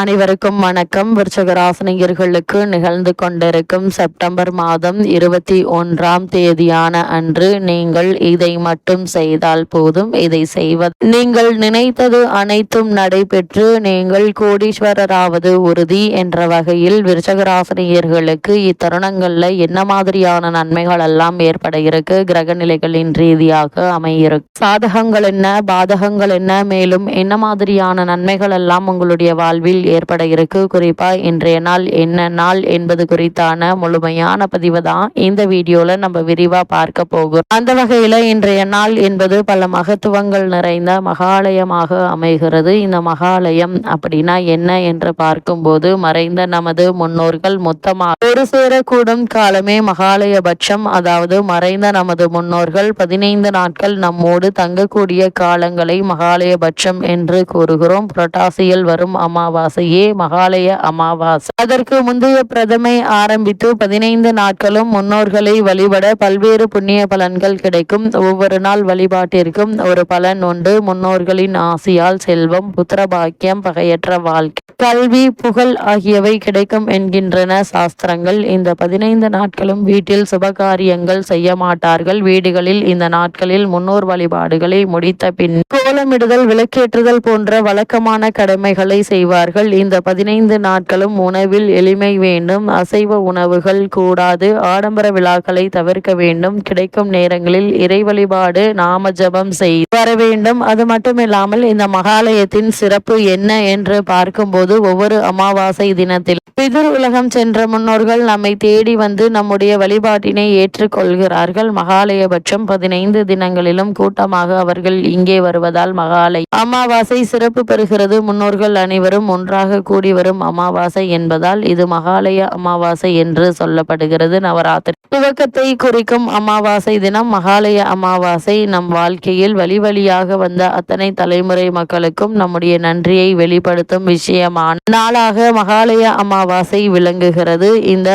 அனைவருக்கும் வணக்கம். விருச்சகராசனியர்களுக்கு நிகழ்ந்து கொண்டிருக்கும் செப்டம்பர் மாதம் இருபத்தி ஒன்றாம் தேதியான அன்று நீங்கள் இதை மட்டும் செய்தால் போதும். இதை செய்வது நீங்கள் நினைத்தது அனைத்தும் நடைபெற்று நீங்கள் கோடீஸ்வரராவது உறுதி என்ற வகையில் விருச்சகராசனியர்களுக்கு இத்தருணங்கள்ல என்ன மாதிரியான நன்மைகள் எல்லாம் ஏற்பட இருக்கு? கிரக நிலைகளின் ரீதியாக அமையிருக்கு. சாதகங்கள் என்ன? பாதகங்கள் என்ன? மேலும் என்ன மாதிரியான நன்மைகள் எல்லாம் உங்களுடைய வாழ்வில் ஏற்பட இருக்கு. குறிப்பா இன்றைய நாள் என்ன நாள் என்பது குறித்தான முழுமையான பதிவு தான் இந்த வீடியோல நம்ம விரிவா பார்க்க போகிறோம். அந்த வகையில் இன்றைய நாள் என்பது பல மகத்துவங்கள் நிறைந்த மகாலயமாக அமைகிறது. இந்த மகாலயம் அப்படின்னா என்ன என்று பார்க்கும்போது மறைந்த நமது முன்னோர்கள் மொத்தமாக ஒரு சேரக்கூடும் காலமே மகாலயபட்சம். அதாவது மறைந்த நமது முன்னோர்கள் பதினைந்து நாட்கள் நம்மோடு தங்கக்கூடிய காலங்களை மகாலயபட்சம் என்று கூறுகிறோம். புரட்டாசியில் வரும் அமாவாசை அமாவாசையே மகாலய அமாவாசை. அதற்கு முந்தைய பிரதமை ஆரம்பித்து பதினைந்து நாட்களும் முன்னோர்களை வழிபட பல்வேறு புண்ணிய பலன்கள் கிடைக்கும். ஒவ்வொரு நாள் வழிபாட்டிற்கும் ஒரு பலன் உண்டு. முன்னோர்களின் ஆசியால் செல்வம் புத்திர பாக்கியம் பகையற்ற வாழ்க்கை கல்வி புகழ் ஆகியவை கிடைக்கும் என்கின்றன சாஸ்திரங்கள். இந்த பதினைந்து நாட்களும் வீட்டில் சுபகாரியங்கள் செய்ய மாட்டார்கள். வீடுகளில் இந்த நாட்களில் முன்னோர் வழிபாடுகளை முடித்த பின் கோலமிடுதல் விளக்கேற்றுதல் போன்ற வழக்கமான கடமைகளை செய்வார்கள். இந்த பதினைந்து நாட்களும் உணவில் எளிமை வேண்டும். அசைவ உணவுகள் கூடாது. ஆடம்பர விழாக்களை தவிர்க்க வேண்டும். கிடைக்கும் நேரங்களில் இறை வழிபாடு நாம ஜபம் செய் வர வேண்டும். அது மட்டுமில்லாமல் இந்த மகாலயத்தின் சிறப்பு என்ன என்று பார்க்கும்போது ஒவ்வொரு அமாவாசை தினத்தில் பிதுர் உலகம் சென்ற முன்னோர்கள் நம்மை தேடி வந்து நம்முடைய வழிபாட்டினை ஏற்றுக்கொள்கிறார்கள். மகாலயபட்சம் பதினைந்து தினங்களிலும் கூட்டமாக அவர்கள் இங்கே வருவதால் மகாலய அமாவாசை சிறப்பு பெறுகிறது. முன்னோர்கள் அனைவரும் ஒன்று ஒன்றாக கூடி வரும் அமாவாசை என்பதால் இது மகாலய அமாவாசை என்று சொல்லப்படுகிறது. நவராத்திரி துவக்கத்தை குறிக்கும் அமாவாசை தினம் மகாலய அமாவாசை. நம் வாழ்க்கையில் வழி வழியாக வந்த அத்தனை தலைமுறை மக்களுக்கும் நம்முடைய நன்றியை வெளிப்படுத்தும் விஷயமான நாளாக மகாலய அமாவாசை விளங்குகிறது. இந்த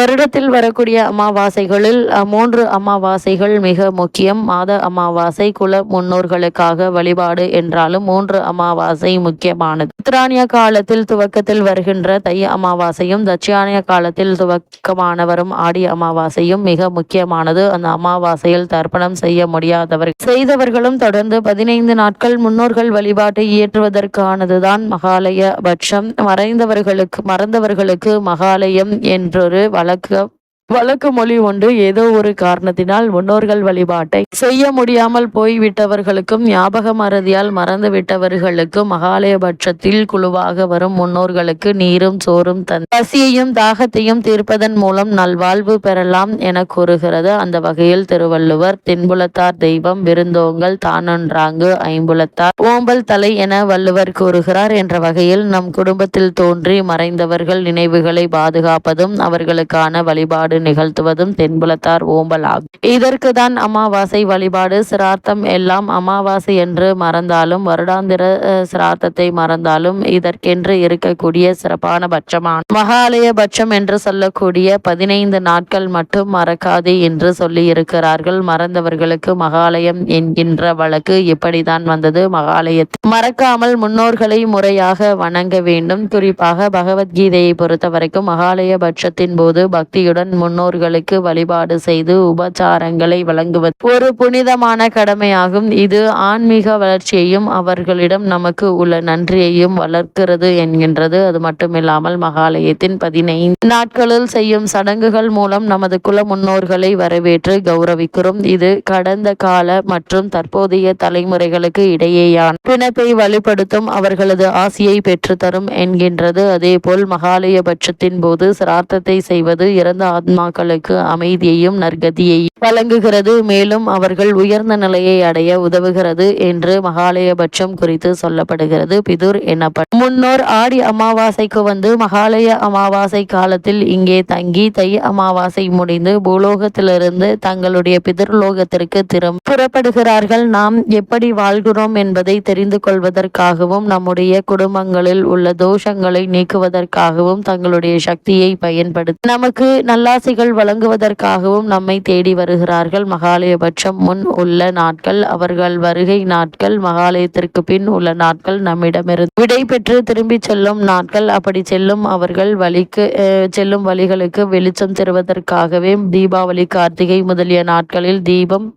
வருடத்தில் வரக்கூடிய அமாவாசைகளில் மூன்று அமாவாசைகள் மிக முக்கியம். மாத அமாவாசை குல முன்னோர்களுக்காக வழிபாடு என்றாலும் மூன்று அமாவாசை முக்கியமானது. உத்தராணிய காலத்தில் துவக்கத்தில் வருகின்ற தை அமாவாசையும் தட்சியானிய காலத்தில் துவக்கமான வரும் ஆடி அமாவாசையும் மிக முக்கியமானது. அந்த அமாவாசையில் தர்ப்பணம் செய்ய முடியாதவர் செய்தவர்களும் தொடர்ந்து பதினைந்து நாட்கள் முன்னோர்கள் வழிபாட்டை இயற்றுவதற்கானதுதான் மகாலய பட்சம் மறைந்தவர்களுக்கு மறந்தவர்களுக்கு மகாலயம் என்றொரு வழக்கு வழக்கு மொழி ஒன்று ஏதோ ஒரு காரணத்தினால் முன்னோர்கள் வழிபாட்டை செய்ய முடியாமல் போய்விட்டவர்களுக்கும் ஞாபக மறதியால் மறந்து விட்டவர்களுக்கும் மகாலயபட்சத்தில் குழுவாக வரும் முன்னோர்களுக்கு நீரும் சோறும் தன் பசியையும் தாகத்தையும் தீர்ப்பதன் மூலம் நல்வாழ்வு பெறலாம் என கூறுகிறது. அந்த வகையில் திருவள்ளுவர் தென்புலத்தார் தெய்வம் விருந்தோங்கள் தானொன்றாங்கு ஐம்புலத்தார் ஓம்பல் தலை என வள்ளுவர் கூறுகிறார். என்ற வகையில் நம் குடும்பத்தில் தோன்றி மறைந்தவர்கள் நினைவுகளை பாதுகாப்பதும் அவர்களுக்கான வழிபாடு நிகழ்த்துவதும் தென்புலத்தார் ஓம்பல் ஆகும் இதற்கு தான் அமாவாசை வழிபாடு சிரார்த்தம் எல்லாம் அமாவாசை என்று மறந்தாலும் வருடாந்திர சிரார்த்தத்தை மறந்தாலும் இதற்கென்று இருக்கக்கூடிய சிறப்பான பட்சமான மகாலய பட்சம் என்று சொல்லக்கூடிய பதினைந்து நாட்கள் மட்டும் மறக்காதே என்று சொல்லி இருக்கிறார்கள் மறந்தவர்களுக்கு மகாலயம் என்கின்ற வழக்கு இப்படிதான் வந்தது. மகாலயத்தில் மறக்காமல் முன்னோர்களை முறையாக வணங்க வேண்டும். குறிப்பாக பகவத்கீதையை பொறுத்த வரைக்கும் மகாலய பட்சத்தின் போது பக்தியுடன் முன்னோர்களுக்கு வழிபாடு செய்து உபச்சாரங்களை வழங்குவது ஒரு புனிதமான கடமையாகும். இது ஆன்மீக வளர்ச்சியையும் அவர்களிடம் நமக்கு உள்ள நன்றியையும் வளர்க்கிறது என்கின்றது. அது மட்டுமில்லாமல் மகாலயத்தின் பதினைந்து நாட்களில் செய்யும் சடங்குகள் மூலம் நமது குல முன்னோர்களை வரவேற்று கௌரவிக்கிறோம். இது கடந்த கால மற்றும் தற்போதைய தலைமுறைகளுக்கு இடையேயான பிணைப்பை வலுப்படுத்தும் அவர்களது ஆசியை பெற்றுத்தரும் என்கின்றது. அதேபோல் மகாலய பட்சத்தின் போது சிரார்த்தத்தை செய்வது இறந்த ஆத்மாக்களுக்கு அமைதியையும் நற்கதியையும் வழங்குகிறது. மேலும் அவர்கள் உயர்ந்த நிலையை அடைய உதவுகிறது என்று மகாலயபட்சம் குறித்து சொல்லப்படுகிறது. பிதுர் எனப்படும் முன்னோர் ஆடி அமாவாசைக்கு வந்து மகாலய அமாவாசை காலத்தில் இங்கே தங்கி தை அமாவாசை முடிந்து பூலோகத்திலிருந்து தங்களுடைய பிதர்லோகத்திற்கு திரும் புறப்படுகிறார்கள். நாம் எப்படி வாழ்கிறோம் என்பதை தெரிந்து கொள்வதற்காகவும் நம்முடைய குடும்பங்களில் உள்ள தோஷங்களை நீக்குவதற்காகவும் தங்களுடைய சக்தியை பயன்படுத்தி நமக்கு நல்லாசி ஆசைகள் வழங்குவதற்காகவும் நம்மை தேடி வருகிறார்கள். மகாலயபட்சம் முன் உள்ள நாட்கள் அவர்கள் வருகை நாட்கள் மகாலயத்திற்கு பின் உள்ள நாட்கள் நம்மிடமிருந்து விடை பெற்று திரும்பி செல்லும் நாட்கள். அப்படி செல்லும் அவர்கள் வழிக்கு செல்லும் வழிகளுக்கு வெளிச்சம் தருவதற்காகவே தீபாவளி கார்த்திகை முதலிய நாட்களில் தீபம்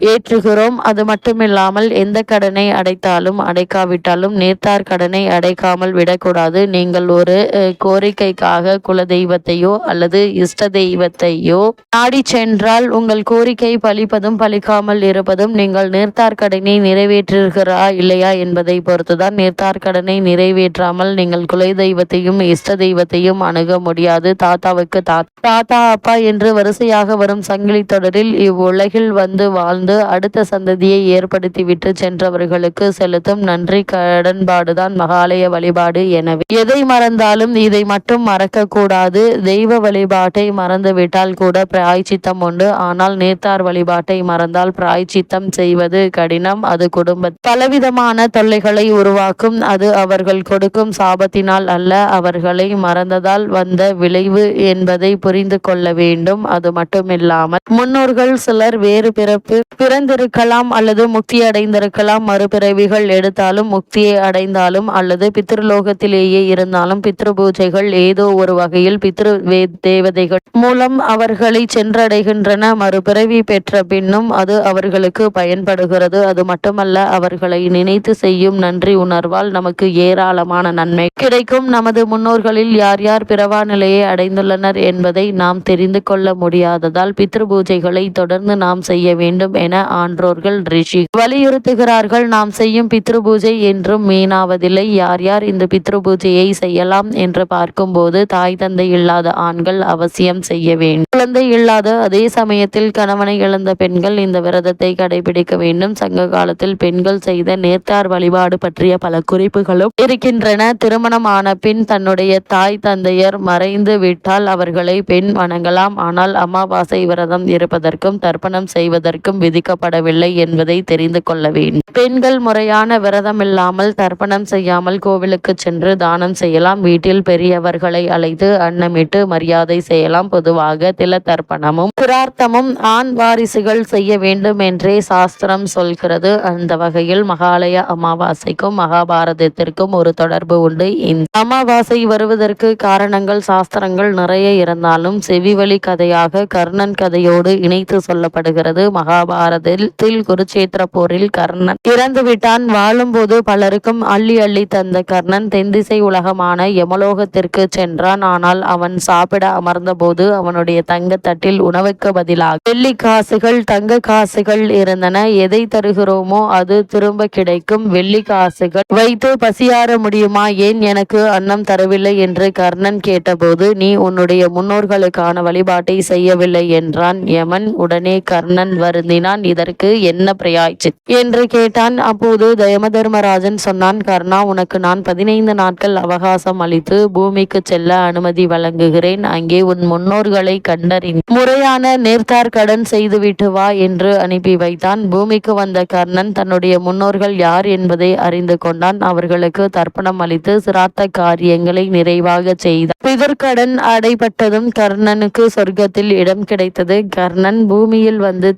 ஏற்றுகிறோம். அது மட்டுமில்லாமல் எந்த கடனை அடைத்தாலும் அடைக்காவிட்டாலும் நேர்த்தார் கடனை அடைக்காமல் விடக்கூடாது. நீங்கள் ஒரு கோரிக்கைக்காக குல தெய்வத்தையோ அல்லது இஷ்ட தெய்வத்தையோ நாடி சென்றால் உங்கள் கோரிக்கை பலிப்பதும் பலிக்காமல் இருப்பதும் நீங்கள் நேர்த்தார் கடனை நிறைவேற்றுகிறா இல்லையா என்பதை பொறுத்துதான் நேர்த்தார் கடனை நிறைவேற்றாமல் நீங்கள் குல தெய்வத்தையும் இஷ்ட தெய்வத்தையும் அணுக முடியாது. தாத்தாவுக்கு தாத்தா அப்பா என்று வரிசையாக வரும் சங்கிலி தொடரில் இவ்வுலகில் வந்து வாழ்ந்து அடுத்த சந்ததியை ஏற்படுத்திவிட்டு சென்றவர்களுக்கு செலுத்தும் நன்றி கடன்பாடுதான் மகாலய வழிபாடு எனவே. எதை மறந்தாலும் இதை மட்டும் மறக்க கூடாது தெய்வ வழிபாட்டை மறந்துவிட்டால் கூட பிராய்ச்சித்தம் உண்டு. ஆனால் நேர்த்தார் வழிபாட்டை மறந்தால் பிராய்ச்சித்தம் செய்வது கடினம். அது குடும்ப பலவிதமான தொல்லைகளை உருவாக்கும். அது அவர்கள் கொடுக்கும் சாபத்தினால் அல்ல. அவர்களை மறந்ததால் வந்த விளைவு என்பதை புரிந்து கொள்ள வேண்டும். அது மட்டுமில்லாமல் முன்னோர்கள் சிலர் வேறு பிறப்பு பிறந்திருக்கலாம் அல்லது முக்தி அடைந்திருக்கலாம். மறுபிறவிகள் எடுத்தாலும் முக்தியை அடைந்தாலும் அல்லது பித்ருலோகத்திலேயே இருந்தாலும் பித்ரு பூஜைகள் ஏதோ ஒரு வகையில் பித்ரு வே- தேவதைகள் மூலம் அவர்களை சென்றடைகின்றன. மறுபிறவி பெற்ற பின்னும் அது அவர்களுக்கு பயன்படுகிறது. அது மட்டுமல்ல அவர்களை நினைத்து செய்யும் நன்றி உணர்வால் நமக்கு ஏராளமான நன்மை கிடைக்கும். நமது முன்னோர்களில் யார் யார் பிறவா நிலையை அடைந்துள்ளனர் என்பதை நாம் தெரிந்து கொள்ள முடியாததால் பித்ரு பூஜைகளை தொடர்ந்து நாம் செய்ய வேண்டும் என ஆன்றோர்கள் ரிஷி வலியுறுத்துகிறார்கள். நாம் செய்யும் பித்ரு பூஜை என்றும் மீனாவதில்லை. யார் யார் இந்த பித்ரு பூஜையை செய்யலாம் என்று பார்க்கும்போது தாய் தந்தை இல்லாத ஆண்கள் அவசியம் செய்ய வேண்டும். குழந்தை இல்லாத அதே சமயத்தில் கணவனை இழந்த பெண்கள் இந்த விரதத்தை கடைபிடிக்க வேண்டும். சங்க காலத்தில் பெண்கள் செய்த நேர்த்தார் வழிபாடு பற்றிய பல குறிப்புகளும் இருக்கின்றன. திருமணம் ஆன பின் தன்னுடைய தாய் தந்தையர் மறைந்து விட்டால் அவர்களை பெண் வணங்கலாம். ஆனால் அமாவாசை விரதம் இருப்பதற்கும் தர்ப்பணம் செய்வதற்கும் விதிக்கப்படவில்லை என்பதை தெரிந்து கொள்ள வேண்டும். பெண்கள் முறையான விரதம் இல்லாமல் தர்ப்பணம் செய்யாமல் கோவிலுக்கு சென்று தானம் செய்யலாம். வீட்டில் பெரியவர்களை அழைத்து அன்னமிட்டு மரியாதை செய்யலாம். பொதுவாக தில தர்ப்பணமும் பிரார்த்தமும் ஆண் வாரிசுகள் செய்ய வேண்டும் என்றே சாஸ்திரம் சொல்கிறது. அந்த வகையில் மகாலய அமாவாசைக்கும் மகாபாரதத்திற்கும் ஒரு தொடர்பு உண்டு. இந்த அமாவாசை வருவதற்கு காரணங்கள் சாஸ்திரங்கள் நிறைய இருந்தாலும் செவிவழி கதையாக கர்ணன் கதையோடு இணைத்து சொல்லப்படுகிறது. மகாபாரத மகாபாரதத்தில் குருச்சேத்திர போரில் கர்ணன். இறந்து விட்டான் வாழும்போது பலருக்கும் அள்ளி அள்ளி தந்த கர்ணன் தென்திசை உலகமான யமலோகத்திற்கு சென்றான். ஆனால் அவன் சாப்பிட அமர்ந்தபோது அவனுடைய தங்க தட்டில் உணவுக்கு பதிலாக வெள்ளி காசுகள் தங்க காசுகள் இருந்தன. எதை தருகிறோமோ அது திரும்ப கிடைக்கும். வெள்ளி காசுகள் வைத்து பசியாற முடியுமா? ஏன் எனக்கு அன்னம் தரவில்லை என்று கர்ணன் கேட்டபோது நீ உன்னுடைய முன்னோர்களுக்கான வழிபாட்டை செய்யவில்லை என்றான் யமன். உடனே கர்ணன் வருந்தினான். இதற்கு என்ன பிரயாய்ச்சி? என்று கேட்டான். அப்போது தயமதர்மராஜன் சொன்னான் கர்ணா உனக்கு நான் பதினைந்து நாட்கள் அவகாசம் அளித்து பூமிக்கு செல்ல அனுமதி வழங்குகிறேன். அங்கே உன் முன்னோர்களை கண்டறிந்து முறையான நேர்த்தார் கடன் செய்துவிட்டு வா என்று அனுப்பி வைத்தான். பூமிக்கு வந்த கர்ணன் தன்னுடைய முன்னோர்கள் யார் என்பதை அறிந்து கொண்டான். அவர்களுக்கு தர்ப்பணம் அளித்து சிராத்த காரியங்களை நிறைவாக செய்தான். பிதற்கடன் அடைபட்டதும் கர்ணனுக்கு சொர்க்கத்தில் இடம் கிடைத்தது. கர்ணன் பூமியில் வந்து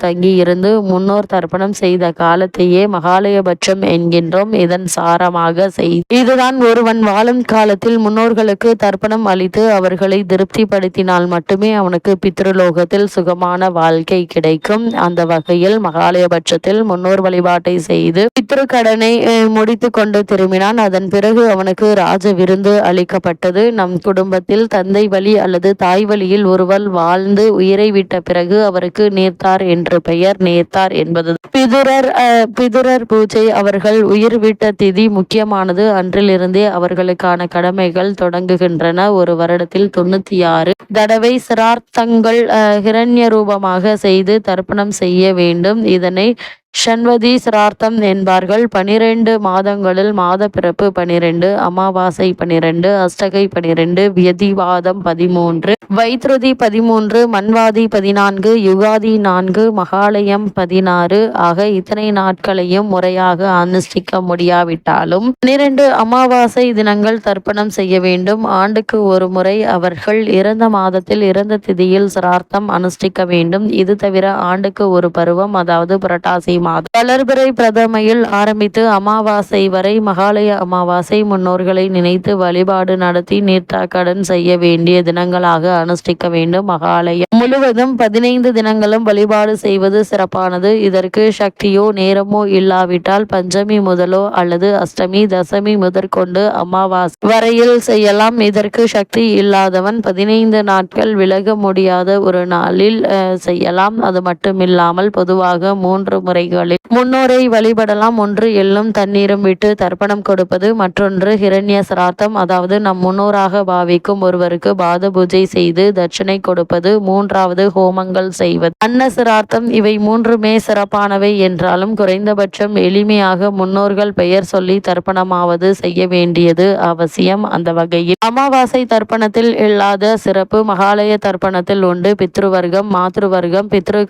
இருந்து முன்னோர் தர்ப்பணம் செய்த காலத்தையே மகாலயபட்சம் என்கின்றோம். இதன் சாரமாக செய் இதுதான் ஒருவன் வாழும் காலத்தில் முன்னோர்களுக்கு தர்ப்பணம் அளித்து அவர்களை திருப்திப்படுத்தினால் மட்டுமே அவனுக்கு பித்ருலோகத்தில் சுகமான வாழ்க்கை கிடைக்கும். அந்த வகையில் மகாலயபட்சத்தில் முன்னோர் வழிபாட்டை செய்து பித்ரு கடனை முடித்து கொண்டு திரும்பினான். அதன் பிறகு அவனுக்கு ராஜ விருந்து அளிக்கப்பட்டது. நம் குடும்பத்தில் தந்தை வழி அல்லது தாய் வழியில் ஒருவர் வாழ்ந்து உயிரை விட்ட பிறகு அவருக்கு நீர்த்தார் என்று பெயர். நினைத்தார் என்பது. பிதுரர் பிதுரர் பூஜை அவர்கள் உயிர் விட்ட திதி முக்கியமானது. அன்றிலிருந்தே அவர்களுக்கான கடமைகள் தொடங்குகின்றன. ஒரு வருடத்தில் தொண்ணூத்தி ஆறு தடவை சிரார்த்தங்கள் அஹ், ஹிரண்ய ரூபமாக செய்து தர்ப்பணம் செய்ய வேண்டும். இதனை ஷண்வதி சிரார்த்தம் என்பார்கள். பனிரெண்டு மாதங்களில் மாத பிறப்பு பனிரெண்டு அமாவாசை பனிரெண்டு அஷ்டகை பனிரெண்டு வியதிவாதம் பதிமூன்று வைத்ருதி பதிமூன்று மன்வாதி பதினான்கு யுகாதி நான்கு மகாலயம் பதினாறு ஆக இத்தனை நாட்களையும் முறையாக அனுஷ்டிக்க முடியாவிட்டாலும் பனிரெண்டு அமாவாசை தினங்கள் தர்ப்பணம் செய்ய வேண்டும். ஆண்டுக்கு ஒரு முறை அவர்கள் இறந்த மாதத்தில் இறந்த திதியில் சிரார்த்தம் அனுஷ்டிக்க வேண்டும். இது தவிர ஆண்டுக்கு ஒரு பருவம் அதாவது புரட்டாசி மாதம். வளர்பிறை பிரதமையில் ஆரம்பித்து அமாவாசை வரை மகாலய அமாவாசை முன்னோர்களை நினைத்து வழிபாடு நடத்தி நீர்த்தாக்கடன் செய்ய வேண்டிய தினங்களாக அனுஷ்டிக்க வேண்டும். மகாலய முழுவதும் பதினைந்து தினங்களும் வழிபாடு செய்வது சிறப்பானது. இதற்கு சக்தியோ நேரமோ இல்லாவிட்டால் பஞ்சமி முதலோ அல்லது அஷ்டமி தசமி முதற்கொண்டு அமாவாசை வரையில் செய்யலாம். இதற்கு சக்தி இல்லாதவன் பதினைந்து நாட்கள் விலக முடியாத ஒரு நாளில் செய்யலாம். அது மட்டுமில்லாமல் பொதுவாக மூன்று முறைகளில் முன்னோரை வழிபடலாம். ஒன்று எள்ளும் தண்ணீரும் விட்டு தர்ப்பணம் கொடுப்பது. மற்றொன்று ஹிரண்ய சிரார்த்தம் அதாவது நம் முன்னோராக பாவிக்கும் ஒருவருக்கு பாத பூஜை செய்து தட்சிணை கொடுப்பது. மூன்று மூன்றாவது ஹோமங்கள் செய்வது. அன்ன சிரார்த்தம் இவை மூன்றுமே சிறப்பானவை என்றாலும் குறைந்தபட்சம் எளிமையாக முன்னோர்கள் பெயர் சொல்லி தர்ப்பணமாவது செய்ய வேண்டியது அவசியம். அந்த வகையில் அமாவாசை தர்ப்பணத்தில் இல்லாத சிறப்பு மகாலய தர்ப்பணத்தில் உண்டு. பித்ருவர்க்கம் மாத்ருவர்க்கம் பித்ரு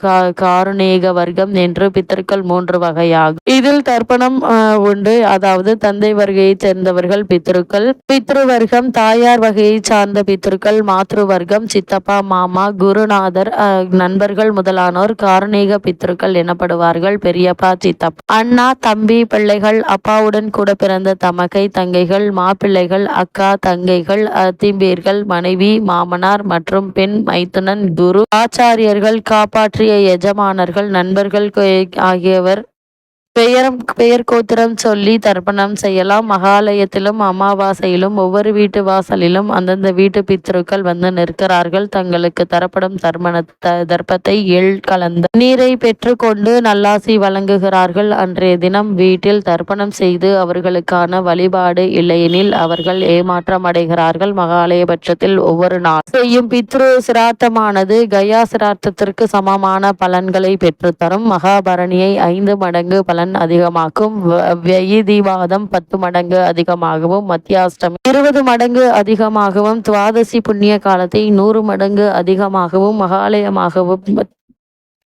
காருணேக வர்க்கம் என்று பித்தர்கள் மூன்று வகையாகும். இதில் தர்ப்பணம் உண்டு. அதாவது தந்தை வருகையைச் சேர்ந்தவர்கள் பித்ருக்கள். பித்ருவர்க்கம் தாயார் வகையைச் சார்ந்த பித்ருக்கள் மாத்ருவர்க்கம் சித்தப்பா மாமா குருநாதர் நண்பர்கள் முதலானோர் காருணேக பித்ருக்கள் எனப்படுவார்கள். பெரியப்பா சித்தப்பா. அண்ணா தம்பி பிள்ளைகள் அப்பாவுடன் கூட பிறந்த தமக்கை தங்கைகள் மாப்பிள்ளைகள் அக்கா தங்கைகள் அத்திம்பீர்கள் மனைவி மாமனார் மற்றும் பெண் மைத்துனன் குரு ஆச்சாரியர்கள் காப்பாற்றிய எஜமானர்கள் நண்பர்கள் ஆகியவர் பெயரம் பெயர் கோத்திரம் சொல்லி தர்ப்பணம் செய்யலாம். மகாலயத்திலும் அமாவாசையிலும் ஒவ்வொரு வீட்டு வாசலிலும் அந்தந்த வீட்டு பித்ருக்கள் வந்து நிற்கிறார்கள். தங்களுக்கு தரப்படும் தர்மண த- தர்ப்பத்தை எள் கலந்த நீரை பெற்றுக்கொண்டு நல்லாசி வழங்குகிறார்கள். அன்றைய தினம் வீட்டில் தர்ப்பணம் செய்து அவர்களுக்கான வழிபாடு இல்லையெனில் அவர்கள் ஏமாற்றம் அடைகிறார்கள் மகாலய பட்சத்தில் ஒவ்வொரு நாள் செய்யும் பித்ரு சிராத்தமானது கயா சிராத்தத்திற்கு சமமான பலன்களை பெற்றுத்தரும். மகாபரணியை ஐந்து மடங்கு பலன் அதிகமாக்கும். வ- வெயிதிவாதம் பத்து மடங்கு அதிகமாகவும் மத்தியாஷ்டமி இருபது மடங்கு அதிகமாகவும் துவாதசி புண்ணிய காலத்தை நூறு மடங்கு அதிகமாகவும் மகாலயமாகவும்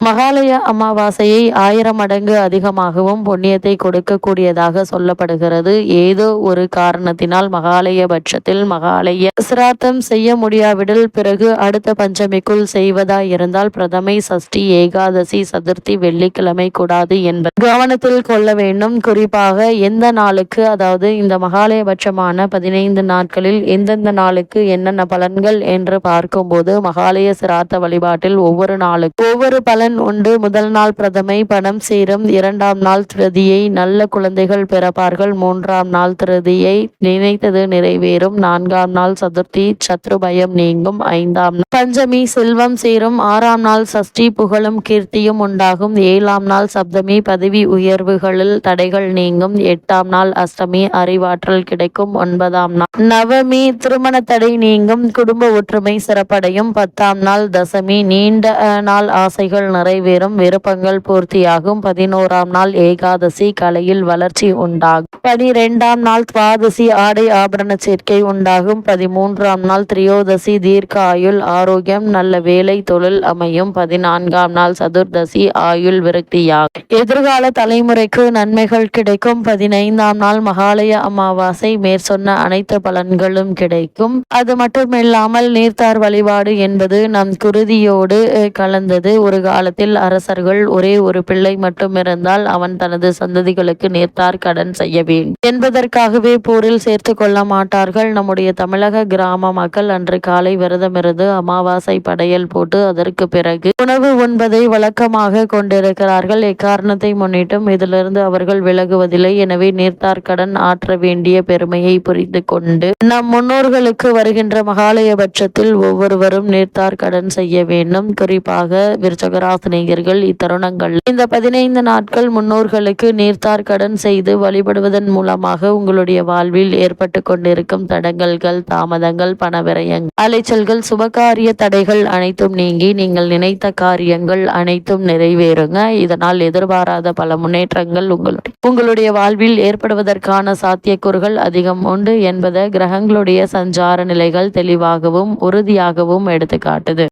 மகாலய அமாவாசையை ஆயிரம் மடங்கு அதிகமாகவும் புண்ணியத்தை கொடுக்கக்கூடியதாக சொல்லப்படுகிறது. ஏதோ ஒரு காரணத்தினால் மகாலய பட்சத்தில் மகாலய சிராத்தம் செய்ய முடியாவிடல் பிறகு அடுத்த பஞ்சமிக்குள் செய்வதாய் இருந்தால் பிரதமை சஷ்டி ஏகாதசி சதுர்த்தி வெள்ளிக்கிழமை கூடாது என்பது கவனத்தில் கொள்ள வேண்டும். குறிப்பாக எந்த நாளுக்கு அதாவது இந்த மகாலய பட்சமான பதினைந்து நாட்களில் எந்தெந்த நாளுக்கு என்னென்ன பலன்கள் என்று பார்க்கும்போது மகாலய சிராத்த வழிபாட்டில் ஒவ்வொரு நாளுக்கு ஒவ்வொரு பலன் உண்டு. முதல் நாள் பிரதமை பணம் சேரும். இரண்டாம் நாள் திருதியை நல்ல குழந்தைகள் பிறப்பார்கள். மூன்றாம் நாள் திருதியை நினைத்தது நிறைவேறும். நான்காம் நாள் சதுர்த்தி சத்ரு பயம் நீங்கும். ஐந்தாம் நாள் பஞ்சமி செல்வம் சேரும். ஆறாம் நாள் சஷ்டி புகழும் கீர்த்தியும் உண்டாகும். ஏழாம் நாள் சப்தமி பதவி உயர்வுகளில் தடைகள் நீங்கும். எட்டாம் நாள் அஷ்டமி அறிவாற்றல் கிடைக்கும். ஒன்பதாம் நாள் நவமி திருமண தடை நீங்கும். குடும்ப ஒற்றுமை சிறப்படையும். பத்தாம் நாள் தசமி நீண்ட நாள் ஆசைகள் நிறைவேறும். விருப்பங்கள் பூர்த்தியாகும். பதினோராம் நாள் ஏகாதசி கலையில் வளர்ச்சி உண்டாகும். பனிரெண்டாம் நாள் துவாதசி ஆடை ஆபரண சேர்க்கை உண்டாகும். பதிமூன்றாம் நாள் திரியோதசி தீர்க்க ஆயுள் ஆரோக்கியம் நல்ல வேலை தொழில் அமையும். பதினான்காம் நாள் சதுர்தசி ஆயுள் விரக்தியாகும் எதிர்கால தலைமுறைக்கு நன்மைகள் கிடைக்கும். பதினைந்தாம் நாள் மகாலய அமாவாசை மேற்சொன்ன அனைத்து பலன்களும் கிடைக்கும். அது மட்டுமில்லாமல் நீர்த்தார் வழிபாடு என்பது நம் குருதியோடு கலந்தது. ஒரு கால காலத்தில் அரசர்கள் ஒரே ஒரு பிள்ளை மட்டும் இருந்தால் அவன் தனது சந்ததிகளுக்கு நேர்த்தார் கடன் செய்ய வேண்டும். என்பதற்காகவே போரில் சேர்த்து கொள்ள மாட்டார்கள். நம்முடைய தமிழக கிராம மக்கள் அன்று காலை விரதமிருந்து அமாவாசை படையல் போட்டு அதற்கு பிறகு உணவு உண்பதை வழக்கமாக கொண்டிருக்கிறார்கள். எக்காரணத்தை முன்னிட்டும் இதிலிருந்து அவர்கள் விலகுவதில்லை. எனவே நீர்த்தார் கடன் ஆற்ற வேண்டிய பெருமையை புரிந்து கொண்டு நம் முன்னோர்களுக்கு வருகின்ற மகாலய பட்சத்தில் ஒவ்வொருவரும் நீர்த்தார் கடன் செய்ய வேண்டும். குறிப்பாக விருச்சகரா ராசினியர்கள் இத்தருணங்கள் இந்த பதினைந்து நாட்கள் முன்னோர்களுக்கு நீர்த்தார் கடன் செய்து வழிபடுவதன் மூலமாக உங்களுடைய வாழ்வில் ஏற்பட்டு கொண்டிருக்கும் தடங்கல்கள் தாமதங்கள் பணவிரயங்கள் அலைச்சல்கள் சுபகாரிய தடைகள் அனைத்தும் நீங்கி நீங்கள் நினைத்த காரியங்கள் அனைத்தும் நிறைவேறுங்க. இதனால் எதிர்பாராத பல முன்னேற்றங்கள் உங்களுடைய உங்களுடைய வாழ்வில் ஏற்படுவதற்கான சாத்தியக்கூறுகள் அதிகம் உண்டு என்பதை கிரகங்களுடைய சஞ்சார நிலைகள் தெளிவாகவும் உறுதியாகவும் எடுத்துக்காட்டுது.